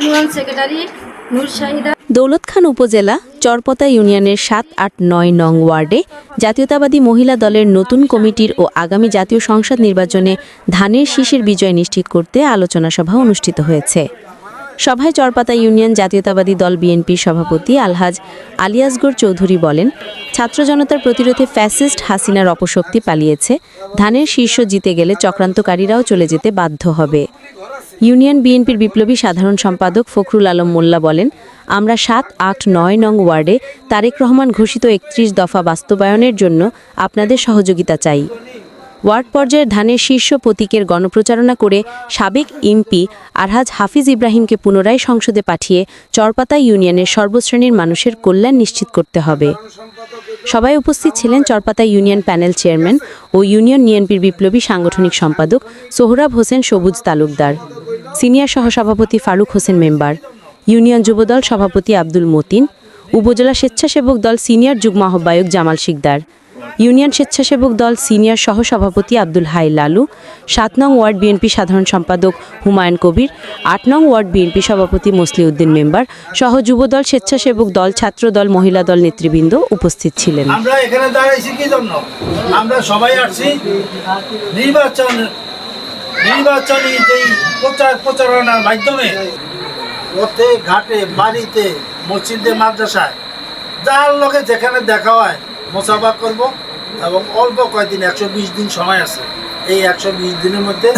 Union secretary Noor Shahida. Daulatkhan upazila, Charpata ইউনিয়নের সাত, আট, নয় নং ওয়ার্ডে জাতীয়তাবাদী মহিলা দলের নতুন কমিটির ও আগামী জাতীয় সংসদ নির্বাচনে ধানের শীষের বিজয় নিশ্চিত করতে আলোচনা সভা অনুষ্ঠিত হয়েছে। সভায় চরপাতা ইউনিয়ন জাতীয়তাবাদী দল বিএনপির সভাপতি আলহাজ আলিয়াসগর চৌধুরী বলেন, ছাত্র জনতার প্রতিরোধে ফ্যাসিস্ট হাসিনার অপশক্তি পালিয়েছে, ধানের শীর্ষ জিতে গেলে চক্রান্তকারীরাও চলে যেতে বাধ্য হবে। ইউনিয়ন বিএনপির বিপ্লবী সাধারণ সম্পাদক ফখরুল আলম মোল্লা বলেন, আমরা সাত, আট, নয় নং ওয়ার্ডে তারেক রহমান ঘোষিত একত্রিশ দফা বাস্তবায়নের জন্য আপনাদের সহযোগিতা চাই। ওয়ার্ড পর্যায়ের ধানের শীর্ষ প্রতীকের গণপ্রচারণা করে সাবেক এমপি আরহাজ হাফিজ ইব্রাহিমকে পুনরায় সংসদে পাঠিয়ে চরপাতা ইউনিয়নের সর্বশ্রেণীর মানুষের কল্যাণ নিশ্চিত করতে হবে। সবাই উপস্থিত ছিলেন চরপাতা ইউনিয়ন প্যানেল চেয়ারম্যান ও ইউনিয়ন নিএনপির বিপ্লবী সাংগঠনিক সম্পাদক সোহরাব হোসেন সবুজ তালুকদার। সিনিয়র সহসভাপতি ফারুক হোসেন মেম্বার, ইউনিয়ন যুবদল সভাপতি আব্দুল মতিন, উপজেলা স্বেচ্ছাসেবক দল সিনিয়র যুগ্ম আহ্বায়ক জামাল শিকদার, ইউনিয়ন স্বেচ্ছাসেবক দল সিনিয়র সহসভাপতি আব্দুল হাই লালু, সাত নং ওয়ার্ড বিএনপি সাধারণ সম্পাদক হুমায়ুন কবির, আট নং ওয়ার্ড বিএনপি সভাপতি মসলিউদ্দিন মেম্বার সহ যুবদল স্বেচ্ছাসেবক দল, ছাত্র দল, মহিলা দল নেতৃবৃন্দ উপস্থিত ছিলেন। আমরা এখানে দাঁড়াইছি কি জন্য? আমরা সবাই আসছি নির্বাচন নির্বাচনী যেই প্রচার প্রচারণার মাধ্যমে পথে ঘাটে, বাড়িতে, মসজিদে, মাদ্রাসায়, যার লোকে যেখানে দেখা হয়, মোসাফা করব এবং অল্প কয়েকদিন একশো বিশ দিন সময় আছে। এই একশো বিশ দিনের মধ্যে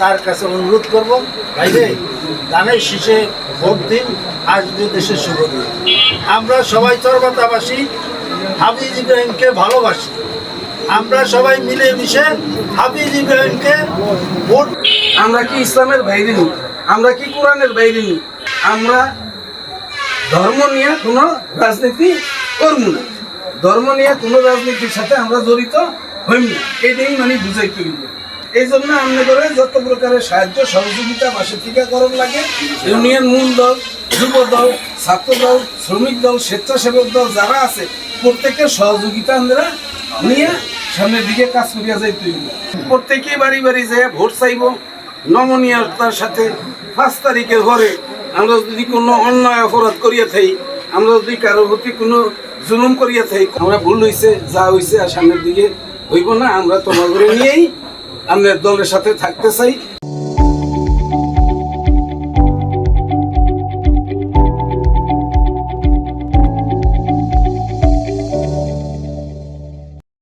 তার কাছে অনুরোধ করব ভাইরে ধানের শীষে ভোট দিন, আসবে দেশের শুভ দিন। আমরা সবাই চরবাতাবাসী হাফিজ ইব্রাহিমকে ভালোবাসি। আমরা সবাই মিলে মিশে হাফিজ ইব্রাহিমকে ভোট আমরা কি ইসলামের বাইরে নি আমরা কি কোরআনের বাইরে নি আমরা ধর্ম নিয়ে কোনো রাজনীতি করব না। ধর্ম নিয়ে কোনো রাজনীতির সাথে আমরা জড়িত হইম না। এটাই মানে বুঝাই করি। এই জন্য আমরা করে যত প্রকারের সাহায্য, সহযোগিতা মাসে টিকাকরণ লাগে, ইউনিয়ন মূল দল, যুব দল, ছাত্র দল, শ্রমিক দল, স্বেচ্ছাসেবক দল, যারা আছে, প্রত্যেকের সহযোগিতা আমরা নিয়ে সামনের দিকে কাজ করিয়া যাই তুই প্রত্যেকেই বাড়ি বাড়ি যে ভোট চাইব, নমনীয়তার সাথে পাঁচ তারিখের পরে আমরা যদি কোনো অন্যায় অপরাধ করিয়া থাই, আমরা যদি কারোর প্রতি কোনো জুলুম করিয়া থাই, আমরা ভুল হয়েছে যা হয়েছে আর সামনের দিকে হইব না, আমরা তোমার ঘরে নিয়েই আমাদের দলের সাথে থাকতে চাই।